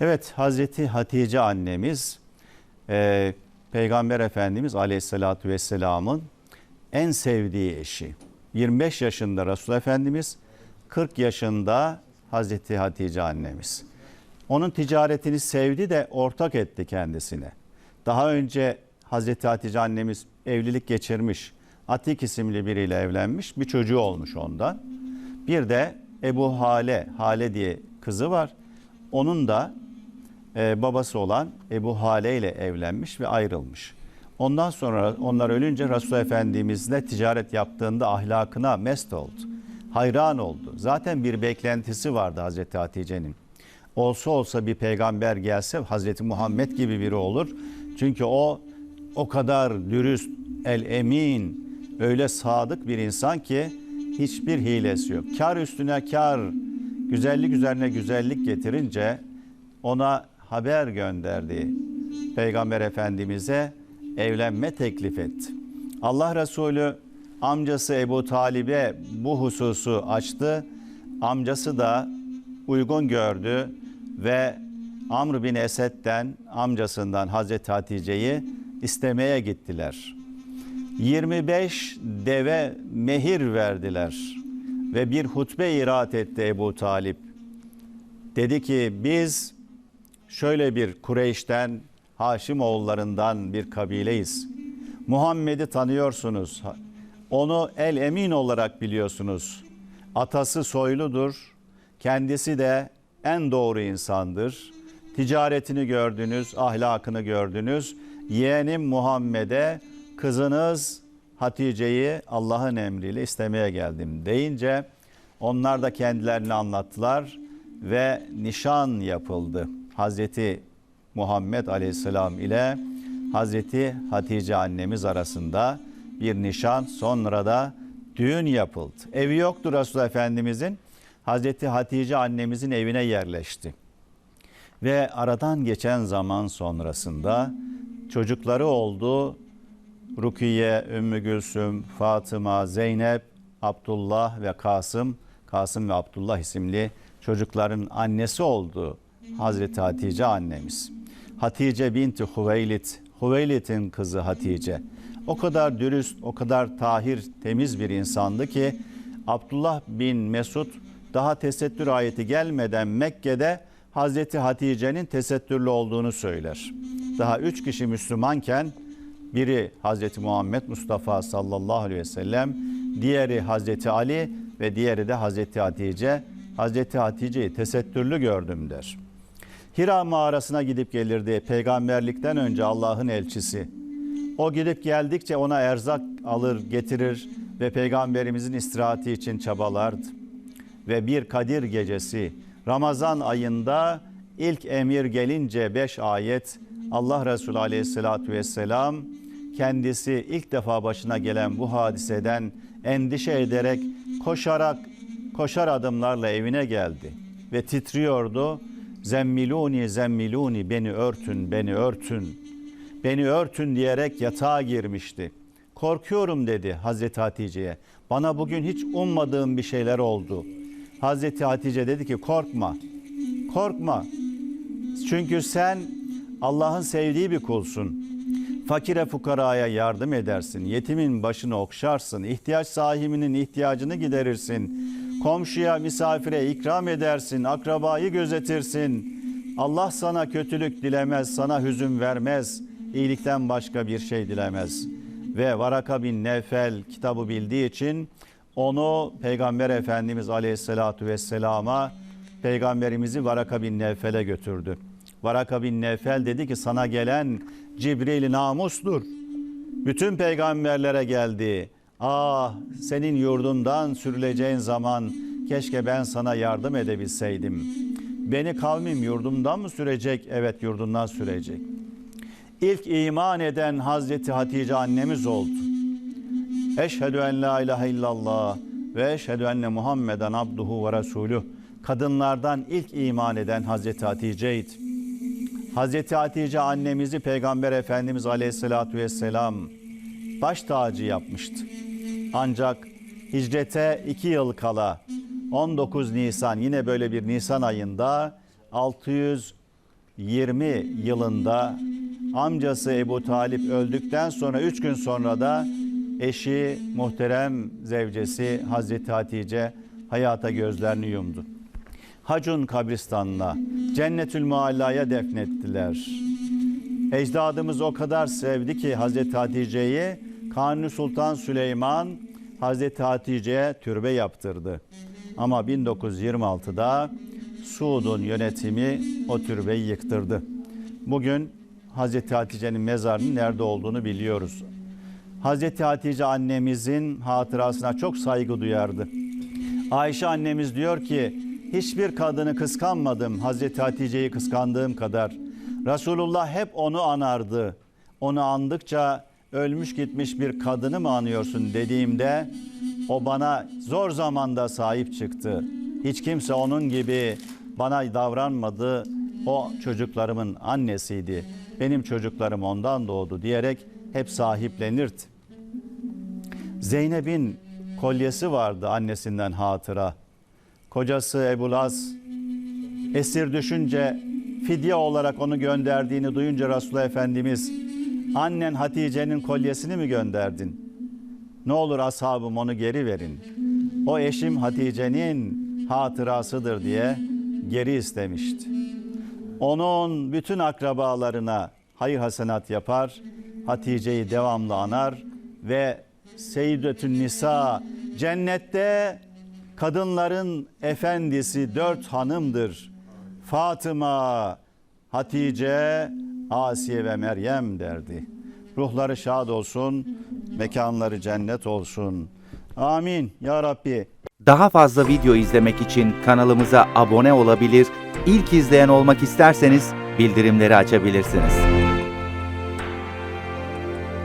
Evet Hazreti Hatice annemiz e, Peygamber Efendimiz Aleyhisselatü Vesselam'ın en sevdiği eşi. 25 yaşında Resul Efendimiz, 40 yaşında Hazreti Hatice annemiz. Onun ticaretini sevdi de ortak etti kendisine. Daha önce Hazreti Hatice annemiz evlilik geçirmiş. Atik isimli biriyle evlenmiş. Bir çocuğu olmuş ondan. Bir de Ebu Hale, Hale diye kızı var. Onun da e, babası olan Ebu Hale ile evlenmiş ve ayrılmış. Ondan sonra onlar ölünce Resul Efendimizle ticaret yaptığında ahlakına mest oldu. Hayran oldu. Zaten bir beklentisi vardı Hazreti Hatice'nin. Olsa olsa bir peygamber gelse Hazreti Muhammed gibi biri olur. Çünkü o o kadar dürüst, el emin, öyle sadık bir insan ki hiçbir hilesi yok. Kar üstüne kar, güzellik üzerine güzellik getirince ona haber gönderdi. Peygamber Efendimiz'e evlenme teklif etti. Allah Resulü amcası Ebu Talib'e bu hususu açtı. Amcası da uygun gördü ve Amr bin Esed'den amcasından Hazreti Hatice'yi istemeye gittiler. 25 deve mehir verdiler ve bir hutbe irat etti Ebu Talip. Dedi ki biz şöyle bir Kureyş'ten Haşim oğullarından bir kabileyiz. Muhammed'i tanıyorsunuz. Onu el emin olarak biliyorsunuz. Atası soyludur. Kendisi de en doğru insandır. Ticaretini gördünüz, ahlakını gördünüz. Yeğenim Muhammed'e kızınız Hatice'yi Allah'ın emriyle istemeye geldim deyince onlar da kendilerini anlattılar ve nişan yapıldı. Hazreti Muhammed Aleyhisselam ile Hazreti Hatice annemiz arasında bir nişan sonra da düğün yapıldı. Evi yoktu Resul Efendimizin. Hazreti Hatice annemizin evine yerleşti. Ve aradan geçen zaman sonrasında çocukları oldu. Rukiye, Ümmü Gülsüm, Fatıma, Zeynep, Abdullah ve Kasım, Kasım ve Abdullah isimli çocukların annesi oldu Hazreti Hatice annemiz. Hatice binti Hüveylid, Hüveylid'in kızı Hatice. O kadar dürüst, o kadar tahir, temiz bir insandı ki Abdullah bin Mesud daha tesettür ayeti gelmeden Mekke'de Hazreti Hatice'nin tesettürlü olduğunu söyler. Daha üç kişi Müslümanken biri Hazreti Muhammed Mustafa sallallahu aleyhi ve sellem, diğeri Hazreti Ali ve diğeri de Hazreti Hatice. Hazreti Hatice'yi tesettürlü gördüm der. Hira mağarasına gidip gelirdi peygamberlikten önce Allah'ın elçisi. O gidip geldikçe ona erzak alır getirir ve peygamberimizin istirahati için çabalardı. Ve bir Kadir gecesi Ramazan ayında ilk emir gelince beş ayet Allah Resulü aleyhissalatü vesselam kendisi ilk defa başına gelen bu hadiseden endişe ederek koşarak koşar adımlarla evine geldi ve titriyordu. Zemmiluni zemmiluni beni örtün beni örtün beni örtün diyerek yatağa girmişti. Korkuyorum dedi Hazreti Hatice'ye. Bana bugün hiç ummadığım bir şeyler oldu. Hazreti Hatice dedi ki korkma. Korkma. Çünkü sen Allah'ın sevdiği bir kulsun. Fakire fukaraya yardım edersin. Yetimin başını okşarsın. ihtiyaç sahibinin ihtiyacını giderirsin. Komşuya, misafire ikram edersin. Akrabayı gözetirsin. Allah sana kötülük dilemez, sana hüzün vermez. İyilikten başka bir şey dilemez. Ve Varaka bin Nefel kitabı bildiği için onu Peygamber Efendimiz Aleyhisselatü Vesselam'a Peygamberimizi Varaka bin Nevfel'e götürdü. Varaka bin Nevfel dedi ki sana gelen Cibril namustur. Bütün peygamberlere geldi. Ah senin yurdundan sürüleceğin zaman keşke ben sana yardım edebilseydim. Beni kavmim yurdumdan mı sürecek? Evet yurdundan sürecek. İlk iman eden Hazreti Hatice annemiz oldu. Eşhedü en la ilahe illallah ve eşhedü enne Muhammeden abduhu ve resuluh. Kadınlardan ilk iman eden Hazreti Hatice'ydi. Hazreti Hatice annemizi Peygamber Efendimiz Aleyhisselatü Vesselam baş tacı yapmıştı. Ancak hicrete iki yıl kala 19 Nisan yine böyle bir Nisan ayında 20 yılında amcası Ebu Talip öldükten sonra 3 gün sonra da eşi muhterem zevcesi Hazreti Hatice hayata gözlerini yumdu. Hacun kabristanına, Cennetül Mualla'ya defnettiler. Ecdadımız o kadar sevdi ki Hazreti Hatice'yi Kanuni Sultan Süleyman Hazreti Hatice'ye türbe yaptırdı. Ama 1926'da Suud'un yönetimi o türbeyi yıktırdı. Bugün Hazreti Hatice'nin mezarının nerede olduğunu biliyoruz. Hazreti Hatice annemizin hatırasına çok saygı duyardı. Ayşe annemiz diyor ki hiçbir kadını kıskanmadım Hazreti Hatice'yi kıskandığım kadar. Resulullah hep onu anardı. Onu andıkça ölmüş gitmiş bir kadını mı anıyorsun dediğimde o bana zor zamanda sahip çıktı. Hiç kimse onun gibi bana davranmadı. O çocuklarımın annesiydi. Benim çocuklarım ondan doğdu diyerek hep sahiplenirdi. Zeynep'in kolyesi vardı annesinden hatıra. Kocası Ebu Laz esir düşünce fidye olarak onu gönderdiğini duyunca Resulullah Efendimiz annen Hatice'nin kolyesini mi gönderdin? Ne olur ashabım onu geri verin. O eşim Hatice'nin hatırasıdır diye geri istemişti. Onun bütün akrabalarına hayır hasenat yapar, Hatice'yi devamlı anar ve Seyyidetün Nisa cennette kadınların efendisi dört hanımdır. Fatıma, Hatice, Asiye ve Meryem derdi. Ruhları şad olsun, mekanları cennet olsun. Amin ya Rabbi. Daha fazla video izlemek için kanalımıza abone olabilir, ilk izleyen olmak isterseniz bildirimleri açabilirsiniz.